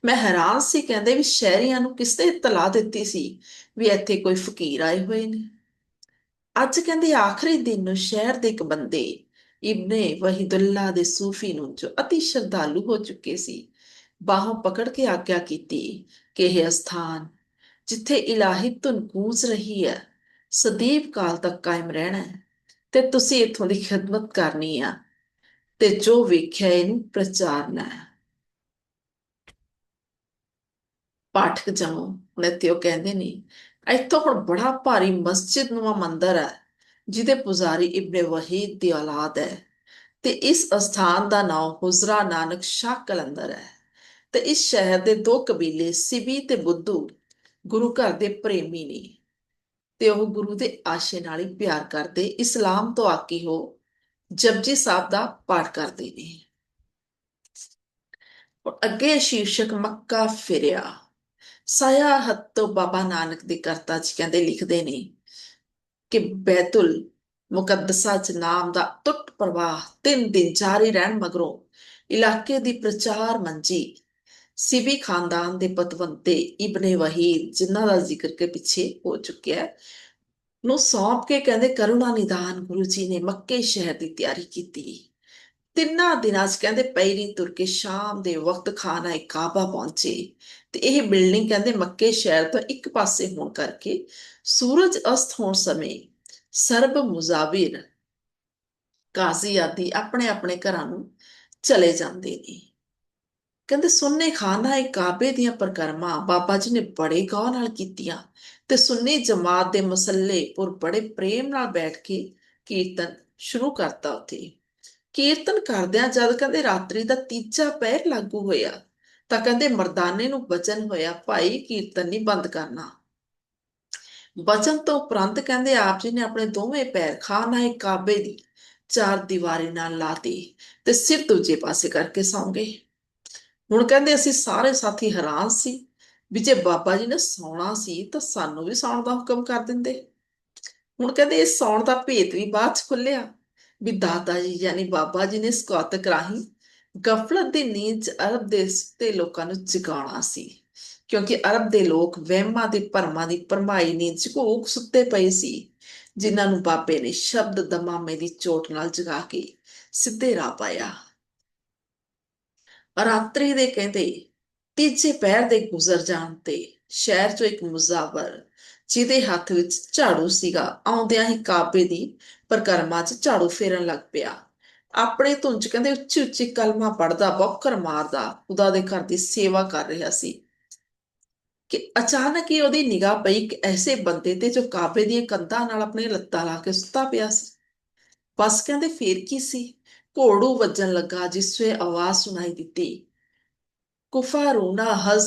ਮੈਂ ਹੈਰਾਨ ਸੀ, ਕਹਿੰਦੇ, ਵੀ ਸ਼ਹਿਰੀਆਂ ਨੂੰ ਕਿਸ ਤੇ ਇਤਲਾ ਦਿੱਤੀ ਸੀ ਵੀ ਇੱਥੇ ਕੋਈ ਫਕੀਰ ਆਏ ਹੋਏ ਨੇ? ਅੱਜ ਕਹਿੰਦੇ, ਆਖਰੀ ਦਿਨ ਨੂੰ ਸ਼ਹਿਰ ਦੇ ਇੱਕ ਬੰਦੇ, ਇਬਨੇ ਵਹੀਦੁੱਲਾ ਦੇ ਸੂਫੀ ਨੂੰ, ਜੋ ਅਤੀ ਸ਼ਰਧਾਲੂ ਹੋ ਚੁੱਕੇ ਸੀ, ਬਾਹੋਂ ਪਕੜ ਕੇ ਆਗਿਆ ਕੀਤੀ ਕਿ ਇਹ ਸਥਾਨ ਜਿੱਥੇ ਇਲਾਹੀ ਧੁਨ ਗੂੰਜ ਰਹੀ ਹੈ, ਸਦੀਵ ਕਾਲ ਤੱਕ ਕਾਇਮ ਰਹਿਣਾ ਹੈ, ਤੇ ਤੁਸੀਂ ਇਥੋਂ ਦੀ ਖਿਦਮਤ ਕਰਨੀ ਆ, ਤੇ ਜੋ ਵੇਖਿਆ ਇਹਨੂੰ ਪ੍ਰਚਾਰਨਾ ਹੈ। ਪਾਠਕ ਜਮੋ ਉਹ ਕਹਿੰਦੇ ਨੇ, ਇੱਥੋਂ ਹੁਣ ਬੜਾ ਭਾਰੀ ਮਸਜਿਦ ਨੂੰ ਮੰਦਰ ਹੈ, ਜਿਹਦੇ ਪੁਜ਼ਾਰੀ ਇਬਨ ਵਹੀਦ ਦੀ ਔਲਾਦ ਹੈ, ਤੇ ਇਸ ਅਸਥਾਨ ਦਾ ਨਾਮ ਹੁਜ਼ਰਾ ਨਾਨਕ ਸ਼ਾਹ ਕਲੰਦਰ ਹੈ, ਤੇ ਇਸ ਸ਼ਹਿਰ ਦੇ ਦੋ ਕਬੀਲੇ ਸਿਬੀ ਤੇ ਬੁੱਧੂ ਗੁਰੂ ਘਰ ਦੇ ਪ੍ਰੇਮੀ ਨੇ ਤੇ ਉਹ ਗੁਰੂ ਦੇ ਆਸ਼ੇ ਨਾਲ ਹੀ ਪਿਆਰ ਕਰਦੇ, ਇਸਲਾਮ ਤੋਂ ਆਕੀ ਹੋ ਜਪਜੀ ਸਾਹਿਬ ਦਾ ਪਾਠ ਕਰਦੇ ਨੇ। ਅੱਗੇ ਸ਼ੀਰਸ਼ਕ ਮੱਕਾ ਫਿਰਿਆ। ਸਾਇਆ ਹੱਤੋ ਬਾਬਾ ਨਾਨਕ ਦੇ ਕਰਤਾ ਜੀ ਕਹਿੰਦੇ ਲਿਖਦੇ ਨੇ ਕਿ ਬੈਤੁਲ ਮੁਕੱਦਸਾ ਚ ਨਾਮ ਦਾ ਟੁੱਟ ਪ੍ਰਵਾਹ ਤਿੰਨ ਦਿਨ ਜਾਰੀ ਰਹਿਣ ਮਗਰੋਂ ਇਲਾਕੇ ਦੀ ਪ੍ਰਚਾਰ ਮੰਜੀ ਸਿਬੀ ਖਾਨਦਾਨ ਦੇ ਪਤਵੰਤੇ ਇਬਨੇ ਵਹੀਦ, ਜਿਨ੍ਹਾਂ ਦਾ ਜ਼ਿਕਰ ਕੇ ਪਿੱਛੇ ਹੋ ਚੁੱਕਿਆ ਨੂੰ ਸੌਂਪ ਕੇ ਕਹਿੰਦੇ ਕਰੁਣਾ ਨਿਦਾਨ ਗੁਰੂ ਜੀ ਨੇ ਮੱਕੇ ਸ਼ਹਿਰ ਦੀ ਤਿਆਰੀ ਕੀਤੀ। ਤਿੰਨਾਂ ਦਿਨਾਂ 'ਚ ਕਹਿੰਦੇ ਪਹਿਰੀ ਤੁਰ ਕੇ ਸ਼ਾਮ ਦੇ ਵਕਤ ਖਾਨਾ ਕਾਬਾ ਪਹੁੰਚੇ ਤੇ ਇਹ ਬਿਲਡਿੰਗ ਕਹਿੰਦੇ ਮੱਕੇ ਸ਼ਹਿਰ ਤੋਂ ਇੱਕ ਪਾਸੇ ਹੋਣ ਕਰਕੇ ਸੂਰਜ ਅਸਤ ਹੋਣ ਸਮੇਂ ਸਰਬ ਮੁਜ਼ਾਵਿਰ ਕਾਜ਼ੀ ਆਦਿ ਆਪਣੇ ਆਪਣੇ ਘਰਾਂ ਨੂੰ ਚਲੇ ਜਾਂਦੇ ਨੇ। ਕਹਿੰਦੇ, ਸੁੰਨੇ ਖਾਨਾ ਇਹ ਕਾਬੇ ਦੀਆਂ ਪ੍ਰਕਰਮਾਂ ਬਾਬਾ ਜੀ ਨੇ ਬੜੇ ਗੌਰ ਨਾਲ ਕੀਤੀਆਂ ਤੇ ਸੁੰਨੀ ਜਮਾਤ ਦੇ ਮਸੱਲੇ ਪੁਰ ਬੜੇ ਪ੍ਰੇਮ ਨਾਲ ਬੈਠ ਕੇ ਕੀਰਤਨ ਸ਼ੁਰੂ ਕਰਤਾ ਉਥੇ। ਕੀਰਤਨ ਕਰਦਿਆਂ ਜਦ ਕਹਿੰਦੇ, ਰਾਤਰੀ ਦਾ ਤੀਜਾ ਪਹਿਰ ਲਾਗੂ ਹੋਇਆ ਤਾਂ ਕਹਿੰਦੇ, ਮਰਦਾਨੇ ਨੂੰ ਬਚਨ ਹੋਇਆ, ਭਾਈ, ਕੀਰਤਨ ਨਹੀਂ ਬੰਦ ਕਰਨਾ। ਬਚਨ ਤੋਂ ਉਪਰੰਤ ਕਹਿੰਦੇ, ਆਪ ਜੀ ਨੇ ਆਪਣੇ ਦੋਵੇਂ ਪੈਰ ਖਾਨਾ ਕਾਬੇ ਦੀ ਚਾਰ ਦੀਵਾਰੀ ਨਾਲ ਲਾਤੀ ਤੇ ਸਿਰ ਦੂਜੇ ਪਾਸੇ ਕਰਕੇ ਸੌਂਗੇ ਹੁਣ ਕਹਿੰਦੇ ਅਸੀਂ ਸਾਰੇ ਸਾਥੀ ਹੈਰਾਨ ਸੀ ਵੀ ਜੇ ਬਾਬਾ ਜੀ ਨੇ ਸੌਣਾ ਸੀ ਤਾਂ ਸਾਨੂੰ ਵੀ ਸੌਣ ਦਾ ਹੁਕਮ ਕਰ ਦਿੰਦੇ। ਹੁਣ ਕਹਿੰਦੇ ਇਹ ਸੌਣ ਦਾ ਭੇਤ ਵੀ ਬਾਅਦ ਚ ਖੁੱਲਿਆ ਵੀ ਦਾਦਾ ਜੀ ਯਾਨੀ ਬਾਬਾ ਜੀ ਨੇ ਸਕੌਤਕ ਰਾਹੀਂ ਗਫਲਤ ਦੀ ਨੀਂਦ ਚ ਅਰਬ ਦੇਸ਼ ਤੇ ਲੋਕਾਂ ਨੂੰ ਜਗਾਉਣਾ ਸੀ। ਕਿਉਂਕਿ ਅਰਬ ਦੇ ਲੋਕ ਵਹਿਮਾਂ ਦੇ ਭਰਮਾਂ ਦੀ ਪਰਮਾਈ ਨੀਂਦ ਚ ਘੂਕ ਸੁੱਤੇ ਪਏ ਸੀ, ਜਿਨ੍ਹਾਂ ਨੂੰ ਬਾਬੇ ਨੇ ਸ਼ਬਦ ਦਮਾਮੇ ਦੀ ਚੋਟ ਨਾਲ ਜਗਾ ਕੇ ਸਿੱਧੇ ਰਾਹ ਪਾਇਆ। ਰਾਤਰੀ ਦੇ ਕਹਿੰਦੇ, ਤੀਜੇ ਪੈਰ ਦੇ ਗੁਜ਼ਰ ਜਾਣ ਤੇ ਸ਼ਹਿਰ ਚੋਂ ਇੱਕ ਮੁਜ਼ਾਵਰ, ਜਿਹਦੇ ਹੱਥ ਵਿੱਚ ਝਾੜੂ ਸੀਗਾ, ਆਉਂਦਿਆਂ ਹੀ ਕਾਬੇ ਦੀ ਪ੍ਰਕਰਮਾ 'ਚ ਝਾੜੂ ਫੇਰਨ ਲੱਗ ਪਿਆ। ਆਪਣੇ ਧੁੰਚ ਕਹਿੰਦੇ, ਉੱਚੀ ਉੱਚੀ ਕਲਮਾ ਪੜਦਾ ਬੌਕਰ ਮਾਰਦਾ, ਖੁਦਾ ਦੇ ਘਰ ਦੀ ਸੇਵਾ ਕਰ ਰਿਹਾ ਸੀ। ਕਿ ਅਚਾਨਕ ਹੀ ਉਹਦੀ ਨਿਗਾਹ ਪਈ ਇੱਕ ਐਸੇ ਬੰਦੇ ਤੇ ਜੋ ਕਾਬੇ ਦੀਆਂ ਕੰਧਾਂ ਨਾਲ ਆਪਣੇ ਲੱਤਾਂ ਲਾ ਕੇ ਸੁੱਤਾ ਪਿਆ ਸੀ। ਬਸ ਕਹਿੰਦੇ, ਫੇਰ ਕੀ ਸੀ? ਘੋੜੂ ਵੱਜਣ ਲੱਗਾ ਜਿਸ ਵੇ ਆਵਾਜ਼ ਸੁਣਾਈ ਦਿੱਤੀ। ਕੁਫਾਰੂਨਾ ਹਜ਼,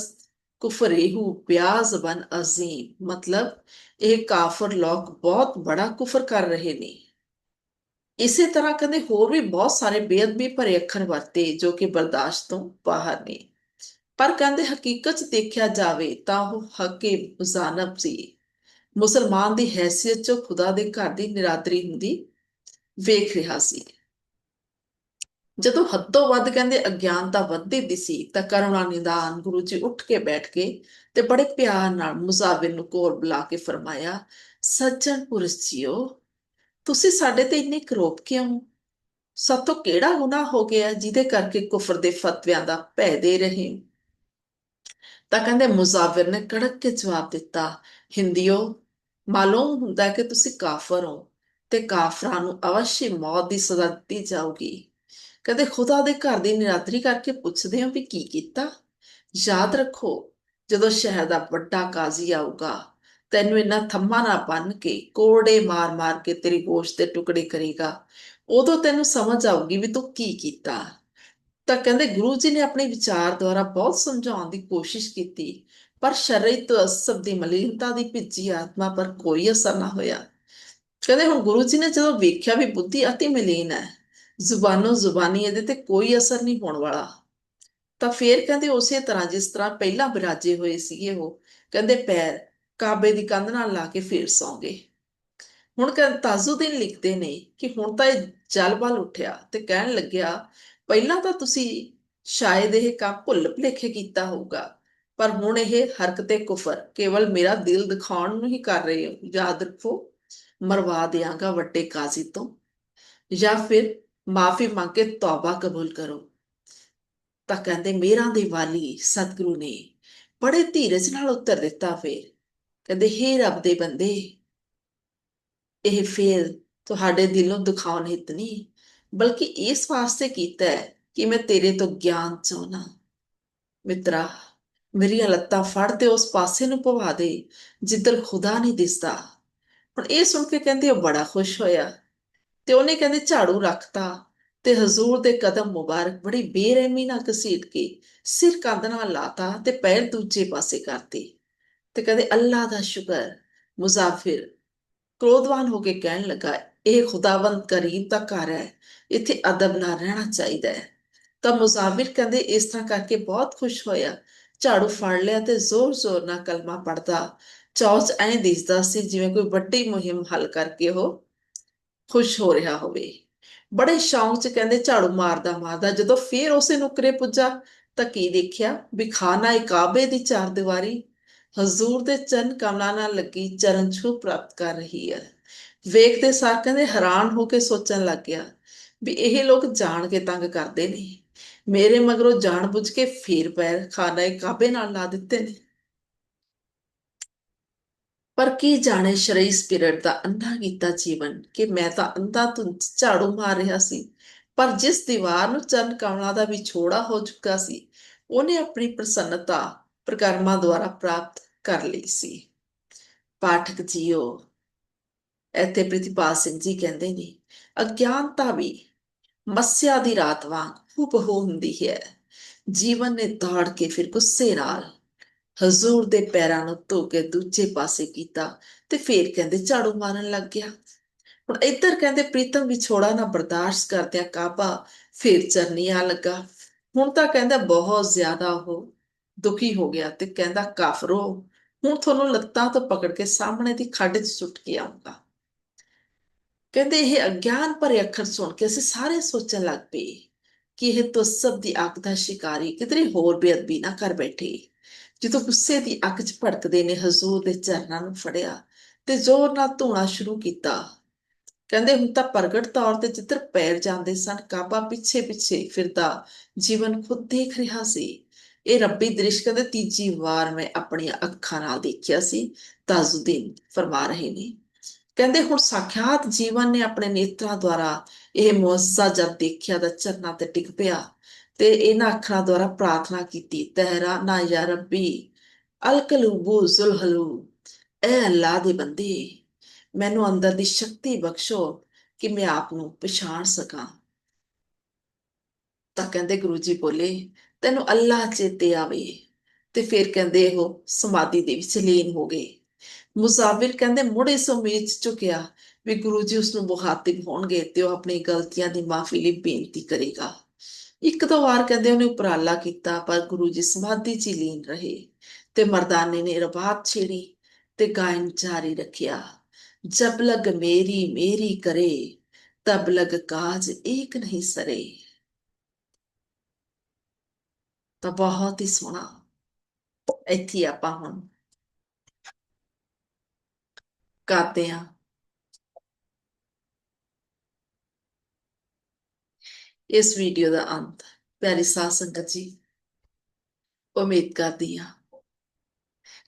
ਕੁਫਰੇਹੂ ਬਿਆਜ਼ ਬਨ ਅਜ਼ੀਮ। ਮਤਲਬ ਇਹ ਕਾਫਰ ਲੋਕ ਬਹੁਤ ਬੜਾ ਕੁਫਰ ਕਰ ਰਹੇ ਨੇ। ਇਸੇ ਤਰ੍ਹਾਂ ਕਹਿੰਦੇ ਹੋਰ ਵੀ ਬਹੁਤ ਸਾਰੇ ਬੇਅਦਬੀ ਭਰੇ ਅੱਖਰ ਵਰਤੇ ਜੋ ਕਿ ਬਰਦਾਸ਼ਤ ਤੋਂ ਬਾਹਰ ਨੇ। ਪਰ ਕਹਿੰਦੇ ਹਕੀਕਤ 'ਚ ਦੇਖਿਆ ਜਾਵੇ ਤਾਂ ਉਹ ਹੱਕੇ ਮੁਜ਼ਾਨਬ ਸੀ। ਮੁਸਲਮਾਨ ਦੀ ਹੈਸੀਅਤ 'ਚੋਂ ਖੁਦਾ ਦੇ ਘਰ ਦੀ ਨਿਰਾਦਰੀ ਹੁੰਦੀ ਵੇਖ ਰਿਹਾ ਸੀ। ਜਦੋਂ ਹੱਦੋਂ ਵੱਧ ਕਹਿੰਦੇ ਅਗਿਆਨਤਾ ਵੱਧਦੀ ਦਿਸੀ ਤਾਂ ਕਰੁਣਾ ਨਿਦਾਨ ਗੁਰੂ ਜੀ ਉੱਠ ਕੇ ਬੈਠ ਕੇ ਤੇ ਬੜੇ ਪਿਆਰ ਨਾਲ ਮੁਜ਼ਾਵਿਰ ਨੂੰ ਕੋਲ ਬੁਲਾ ਕੇ ਫਰਮਾਇਆ, ਸੱਜਣ ਪੁਰਸ਼ ਜੀਓ, ਤੁਸੀਂ ਸਾਡੇ ਤੇ ਇੰਨੇ ਕਰੋਪ ਕਿਉਂ? ਸਾਤੋਂ ਕਿਹੜਾ ਗੁਨਾਹ ਹੋ ਗਿਆ ਜਿਹਦੇ ਕਰਕੇ ਕੁਫਰ ਦੇ ਫਤਵਿਆਂ ਦਾ ਭੈ ਦੇ ਰਹੇ ਤਾਂ ਕਹਿੰਦੇ ਮੁਜ਼ਾਵਿਰ ਨੇ ਕੜਕ ਕੇ ਜਵਾਬ ਦਿੱਤਾ, ਹਿੰਦੀਓ, ਮਾਲੂਮ ਹੁੰਦਾ ਕਿ ਤੁਸੀਂ ਕਾਫਰ ਹੋ ਤੇ ਕਾਫਰਾਂ ਨੂੰ ਅਵਸ਼ੀ ਮੌਤ ਦੀ ਸਜ਼ਾ ਦਿੱਤੀ ਜਾਊਗੀ। ਕਹਿੰਦੇ ਖੁਦਾ ਦੇ ਘਰ ਦੀ ਨਿਰਾਦਰੀ ਕਰਕੇ ਪੁੱਛਦੇ ਹੋ ਵੀ ਕੀ ਕੀਤਾ? ਯਾਦ ਰੱਖੋ ਜਦੋਂ ਸ਼ਹਿਰ ਦਾ ਵੱਡਾ ਕਾਜ਼ੀ ਆਊਗਾ ਤੈਨੂੰ ਇਹਨਾਂ ਥੰਮਾਂ ਨਾਲ ਬੰਨ ਕੇ ਕੋੜੇ ਮਾਰ-ਮਾਰ ਕੇ ਤੇਰੀ ਗੋਸ਼ਤ ਦੇ ਟੁਕੜੇ ਕਰੇਗਾ। ਉਦੋਂ ਤੈਨੂੰ ਸਮਝ ਆਊਗੀ ਵੀ ਤੂੰ ਕੀ ਕੀਤਾ। ਤਾਂ ਕਹਿੰਦੇ ਗੁਰੂ ਜੀ ਨੇ ਆਪਣੇ ਵਿਚਾਰ ਦੁਆਰਾ ਬਹੁਤ ਸਮਝਾਉਣ ਦੀ ਕੋਸ਼ਿਸ਼ ਕੀਤੀ ਪਰ ਸ਼ਰਈ ਤਅੱਸਬ ਦੀ ਮਲੀਨਤਾ ਦੀ ਭਿੱਜੀ ਆਤਮਾ ਪਰ ਕੋਈ ਅਸਰ ਨਾ ਹੋਇਆ। ਕਹਿੰਦੇ ਹੁਣ ਗੁਰੂ ਜੀ ਨੇ ਜਦੋਂ ਵੇਖਿਆ ਵੀ ਬੁੱਧੀ ਅਤੀ ਮਲੀਨ ਹੈ ਜ਼ੁਬਾਨੋ ਜ਼ੁਬਾਨੀ ਇਹਦੇ ਤੇ ਕੋਈ ਅਸਰ ਨਹੀਂ ਹੋਣ ਵਾਲਾ। ਤਾਂ ਫੇਰ ਕਹਿੰਦੇ ਉਸੇ ਤਰ੍ਹਾਂ ਜਿਸ ਤਰ੍ਹਾਂ ਪਹਿਲਾਂ ਬਿਰਾਜੇ ਹੋਏ ਸੀਗੇ ਉਹ, ਕਹਿੰਦੇ ਪੈਰ ਕਾਬੇ ਦੀ ਕੰਧ ਨਾਲ ਲਾ ਕੇ ਫੇਰ ਸੌਂ ਹੁਣ ਤਾਜ਼ੁਦੀਨ ਲਿਖਦੇ ਨੇ ਕਿ ਹੁਣ ਤਾਂ ਇਹ ਜਲਬਲ ਉੱਠਿਆ ਤੇ ਕਹਿਣ ਲੱਗਿਆ, ਪਹਿਲਾਂ ਤਾਂ ਤੁਸੀਂ ਸ਼ਾਇਦ ਇਹ ਕੰਮ ਭੁੱਲ ਭੁਲੇਖੇ ਕੀਤਾ ਹੋਊਗਾ, ਪਰ ਹੁਣ ਇਹ ਹਰਕਤੇ ਕੁਫਰ ਕੇਵਲ ਮੇਰਾ ਦਿਲ ਦਿਖਾਉਣ ਨੂੰ ਹੀ ਕਰ ਰਹੇ ਹੋ। ਯਾਦ ਰੱਖੋ, ਮਰਵਾ ਦਿਆਂਗਾ ਵੱਡੇ ਕਾਜ਼ੀ ਤੋਂ। ਜਾਂ ਫਿਰ ਮਾਫੀ ਮੰਗ ਕੇ ਤੌਬਾ ਕਬੂਲ ਕਰੋ। ਤਾਂ ਕਹਿੰਦੇ, ਮੇਰਾ ਦੇ ਵਾਲੀ ਸਤਿਗੁਰੂ ਨੇ ਬੜੇ ਧੀਰਜ ਨਾਲ ਉੱਤਰ ਦਿੱਤਾ ਫੇਰ। ਕਹਿੰਦੇ, ਹੇ ਰੱਬ ਦੇ ਬੰਦੇ, ਇਹ ਫੇਰ ਤੁਹਾਡੇ ਦਿਲੋਂ ਦਿਖਾਉਣ ਹਿਤ ਨਹੀਂ, ਬਲਕਿ ਇਸ ਵਾਸਤੇ ਕੀਤਾ ਹੈ ਕਿ ਮੈਂ ਤੇਰੇ ਤੋਂ ਗਿਆਨ ਚਾਹਨਾ ਮਿੱਤਰਾ, ਮੇਰੀਆਂ ਲੱਤਾਂ ਫੜ ਤੇ ਉਸ ਪਾਸੇ ਨੂੰ ਪਵਾ ਦੇ, ਜਿੱਧਰ ਖੁਦਾ ਨਹੀਂ ਦਿਸਦਾ। ਹੁਣ ਇਹ ਸੁਣ ਕੇ ਕਹਿੰਦੇ, ਉਹ ਬੜਾ ਖੁਸ਼ ਹੋਇਆ। ਤੇ ਉਹਨੇ ਕਹਿੰਦੇ ਝਾੜੂ ਰੱਖਤਾ ਤੇ ਹਜ਼ੂਰ ਦੇ ਕਦਮ ਮੁਬਾਰਕ ਬੜੀ ਬੇਰਹਿਮੀ ਨਾਲ ਘਸੀਟ ਕੇ ਸਿਰ ਕੰਧ ਨਾਲ ਲਾਤਾ ਤੇ ਪੈਰ ਦੂਜੇ ਪਾਸੇ ਕਰਤੇ ਤੇ ਕਹਿੰਦੇ ਅੱਲਾ ਦਾ ਸ਼ੁਕਰ, ਮੁਜ਼ਾਫਿਰ ਕ੍ਰੋਧਵਾਨ ਹੋ ਕੇ ਕਹਿਣ ਲੱਗਾ, ਇਹ ਖੁਦਾਵੰਦ ਕਰੀਮ ਦਾ ਘਰ ਹੈ, ਇੱਥੇ ਅਦਬ ਨਾਲ ਰਹਿਣਾ ਚਾਹੀਦਾ ਹੈ। ਤਾਂ ਮੁਜ਼ਾਫਿਰ ਕਹਿੰਦੇ ਇਸ ਤਰ੍ਹਾਂ ਕਰਕੇ ਬਹੁਤ ਖੁਸ਼ ਹੋਇਆ, ਝਾੜੂ ਫੜ ਲਿਆ ਤੇ ਜ਼ੋਰ-ਜ਼ੋਰ ਨਾਲ ਕਲਮਾ ਪੜਦਾ ਚੌਚ ਐਂ ਦਿਸਦਾ ਸੀ ਜਿਵੇਂ ਕੋਈ ਵੱਡੀ ਮੁਹਿੰਮ ਹੱਲ ਕਰਕੇ ਉਹ ਖੁਸ਼ ਹੋ ਰਿਹਾ ਹੋਵੇ। ਬੜੇ ਸ਼ੌਂਕ ਚ ਕਹਿੰਦੇ ਝਾੜੂ ਮਾਰਦਾ ਮਾਰਦਾ ਜਦੋਂ ਫੇਰ ਉਸੇ ਨੁਕਰੇ ਪੁੱਜਾ ਤਾਂ ਕੀ ਦੇਖਿਆ? ਵੀ ਖਾਨਾ ਕਾਬੇ ਦੀ ਚਾਰ ਦੀਵਾਰੀ। ਹਜ਼ੂਰ ਦੇ ਚਰਨ ਕਮਲਾਂ ਨਾਲ ਲੱਗੀ ਚਰਨ ਛੂ ਪ੍ਰਾਪਤ ਕਰ ਰਹੀ ਹੈ। ਵੇਖਦੇ ਸਾਰ ਕਹਿੰਦੇ ਹੈਰਾਨ ਹੋ ਕੇ ਸੋਚਣ ਲੱਗ ਗਿਆ ਵੀ ਇਹ ਲੋਕ ਜਾਣ ਕੇ ਤੰਗ ਕਰਦੇ ਨੇ। ਮੇਰੇ ਮਗਰੋਂ ਜਾਣ ਬੁੱਝ ਕੇ ਫੇਰ ਪੈਰ ਖਾਨਾ ਕਾਬੇ ਨਾਲ ਲਾ ਦਿੱਤੇ ਨੇ। ਪਰ ਕੀ ਜਾਣੇ ਸ਼ਰਈ ਸਪਿਰਿਟ ਦਾ ਅੰਧਾ ਕੀਤਾ ਜੀਵਨ ਕਿ ਮੈਂ ਤਾਂ ਅੰਧਾ ਤੋਂ ਝਾੜੂ ਮਾਰ ਰਿਹਾ ਸੀ। ਪਰ ਜਿਸ ਦੀਵਾਰ ਨੂੰ ਚਰਨ ਕਮਲਾਂ ਦਾ ਵਿਛੋੜਾ ਹੋ ਚੁੱਕਾ ਸੀ, ਉਹਨੇ ਆਪਣੀ ਪ੍ਰਸੰਨਤਾ ਪ੍ਰਕਰਮਾਂ ਦੁਆਰਾ ਪ੍ਰਾਪਤ ਕਰ ਲਈ ਸੀ। ਪਾਠਕ ਜੀਓ, ਇੱਥੇ ਪ੍ਰਿਤੀਪਾਲ ਸਿੰਘ ਜੀ ਕਹਿੰਦੇ ਨੇ, ਅਗਿਆਨਤਾ ਵੀ ਮੱਸਿਆ ਦੀ ਰਾਤ ਵਾਂਗ ਹੂਬਹੂ ਹੁੰਦੀ ਹੈ। ਜੀਵਨ ਨੇ ਦੌੜ ਕੇ ਫਿਰ ਗੁੱਸੇ ਨਾਲ ਹਜ਼ੂਰ ਦੇ ਪੈਰਾਂ ਨੂੰ ਧੋ ਕੇ ਦੂਜੇ ਪਾਸੇ ਕੀਤਾ ਤੇ ਫੇਰ ਕਹਿੰਦੇ ਝਾੜੂ ਮਾਰਨ ਲੱਗ ਗਿਆ। ਹੁਣ ਇੱਧਰ ਕਹਿੰਦੇ ਪ੍ਰੀਤਮ ਵਿਛੋੜਾ ਨਾ ਬਰਦਾਸ਼ਤ ਕਰਦਿਆਂ ਕਾਬਾ ਫੇਰ ਚਰਨੀਆਂ ਲੱਗਾ। ਹੁਣ ਤਾਂ ਕਹਿੰਦਾ ਬਹੁਤ ਜ਼ਿਆਦਾ ਉਹ ਦੁਖੀ ਹੋ ਗਿਆ ਤੇ ਕਹਿੰਦਾ ਕਾਫਰੋ, ਹੁਣ ਤੁਹਾਨੂੰ ਲੱਤਾਂ ਤੋਂ ਪਕੜ ਕੇ ਸਾਹਮਣੇ ਦੀ ਖੱਡ 'ਚ ਸੁੱਟ ਕੇ ਆਉਂਗਾ ਕਹਿੰਦੇ ਇਹ ਅਗਿਆਨ ਭਰੇ ਅੱਖਰ ਸੁਣ ਕੇ ਅਸੀਂ ਸਾਰੇ ਸੋਚਣ ਲੱਗ ਪਏ ਕਿ ਇਹ ਤੁਸਬ ਦੀ ਅੱਗ ਦਾ ਸ਼ਿਕਾਰੀ ਕਿਧਰੇ ਹੋਰ ਬੇਅਦਬੀ ਨਾ ਕਰ ਬੈਠੇ। ਜਦੋਂ ਗੁੱਸੇ ਦੀ ਅੱਗ 'ਚ ਭੜਕਦੇ ਨੇ, ਹਜ਼ੂਰ ਦੇ ਚਰਨਾਂ ਨੂੰ ਫੜਿਆ ਤੇ ਜ਼ੋਰ ਨਾਲ ਧੋਣਾ ਸ਼ੁਰੂ ਕੀਤਾ। ਕਹਿੰਦੇ, ਹੁਣ ਤਾਂ ਪ੍ਰਗਟ ਤੌਰ ਤੇ ਜਿੱਧਰ ਪੈਰ ਜਾਂਦੇ ਸਨ, ਕਾਬਾ ਪਿੱਛੇ ਪਿੱਛੇ ਫਿਰਦਾ ਜੀਵਨ ਖੁਦ ਦੇਖ ਰਿਹਾ ਸੀ। ਇਹ ਰੱਬੀ ਦ੍ਰਿਸ਼ ਕਹਿੰਦੇ, ਤੀਜੀ ਵਾਰ ਮੈਂ ਆਪਣੀਆਂ ਅੱਖਾਂ ਨਾਲ ਦੇਖਿਆ ਸੀ, ਤਾਜ਼ੁਦੀਨ ਫਰਮਾ ਰਹੇ ਨੇ। ਕਹਿੰਦੇ, ਹੁਣ ਸਾਖਿਆਤ ਜੀਵਨ ਨੇ ਆਪਣੇ ਨੇਤਰਾਂ ਦੁਆਰਾ ਇਹ ਮੁਅੱਜ਼ਾ ਜਦ ਦੇਖਿਆ ਤਾਂ ਚਰਨਾਂ ਤੇ ਟਿਕ ਪਿਆ। ਤੇ ਇਹਨਾਂ ਅੱਖਰਾਂ ਦੁਆਰਾ ਪ੍ਰਾਰਥਨਾ ਕੀਤੀ ਤਹਿਰਾ ਨਾ ਯਾ ਰੱਬੀ ਅਲਕਲੂਬੂ ਜ਼ੁਲਹਲੂ, ਐ ਅੱਲਾ ਦੇ ਬੰਦੇ, ਮੈਨੂੰ ਅੰਦਰ ਦੀ ਸ਼ਕਤੀ ਬਖਸ਼ੋ ਕਿ ਮੈਂ ਆਪ ਨੂੰ ਪਛਾਣ ਸਕਾਂ। ਤਾਂ ਕਹਿੰਦੇ ਗੁਰੂ ਜੀ ਬੋਲੇ, ਤੈਨੂੰ ਅੱਲਾ ਚੇਤੇ ਆਵੇ। ਤੇ ਫਿਰ ਕਹਿੰਦੇ ਉਹ ਸਮਾਧੀ ਦੇ ਵਿੱਚ ਲੀਨ ਹੋ ਗਏ। ਮੁਜ਼ਾਵਿਰ ਕਹਿੰਦੇ ਮੁੜੇ ਸਮੇਤ ਝੁਕਿਆ ਵੀ ਗੁਰੂ ਜੀ ਉਸ ਨੂੰ ਮੁਖਾਤਿਬ ਹੋਣਗੇ ਤੇ ਉਹ ਆਪਣੀ ਗਲਤੀਆਂ ਦੀ ਮਾਫੀ ਲਈ ਬੇਨਤੀ ਕਰੇਗਾ। ਇੱਕ ਦੋ ਵਾਰ ਕਹਿੰਦੇ ਉਹਨੇ ਉਪਰਾਲਾ ਕੀਤਾ, ਪਰ ਗੁਰੂ ਜੀ ਸਮਾਧੀ 'ਚ ਹੀ ਲੀਨ ਰਹੇ ਤੇ ਮਰਦਾਨੇ ਨੇ ਰਬਾਤ ਛੇੜੀ ਤੇ ਗਾਇਨ ਜਾਰੀ ਰੱਖਿਆ। ਜਬ ਲਗ ਮੇਰੀ ਮੇਰੀ ਕਰੇ, ਤਬ ਲਗ ਕਾਜ ਏਕ ਨਹੀਂ ਸਰੇ। ਤਾਂ ਬਹੁਤ ਹੀ ਸੋਹਣਾ। ਇੱਥੇ ਆਪਾਂ ਹੁਣ ਕਰਦੇ ਹਾਂ। ਇਸ ਵੀਡੀਓ ਦਾ ਅੰਤ ਪਿਆਰੀ ਸਾਧ ਸੰਗਤ ਜੀ ਉਮੀਦ ਕਰਦੀ ਹਾਂ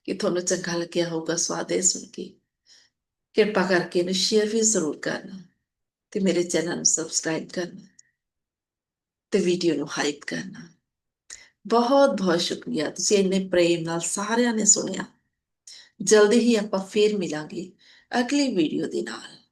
ਕਿ ਤੁਹਾਨੂੰ ਚੰਗਾ ਲੱਗਿਆ ਹੋਊਗਾ ਸਵਾਦ ਇਹ ਸੁਣ ਕੇ। ਕਿਰਪਾ ਕਰਕੇ ਇਹਨੂੰ ਸ਼ੇਅਰ ਵੀ ਜ਼ਰੂਰ ਕਰਨਾ ਤੇ ਮੇਰੇ ਚੈਨਲ ਨੂੰ ਸਬਸਕ੍ਰਾਈਬ ਕਰਨਾ ਤੇ ਵੀਡੀਓ ਨੂੰ ਹਾਈਪ ਕਰਨਾ। ਬਹੁਤ ਬਹੁਤ ਸ਼ੁਕਰੀਆ। ਤੁਸੀਂ ਇੰਨੇ ਪ੍ਰੇਮ ਨਾਲ ਸਾਰਿਆਂ ਨੇ ਸੁਣਿਆ। ਜਲਦੀ ਹੀ ਆਪਾਂ ਫੇਰ ਮਿਲਾਂਗੇ ਅਗਲੀ ਵੀਡੀਓ ਦੇ ਨਾਲ।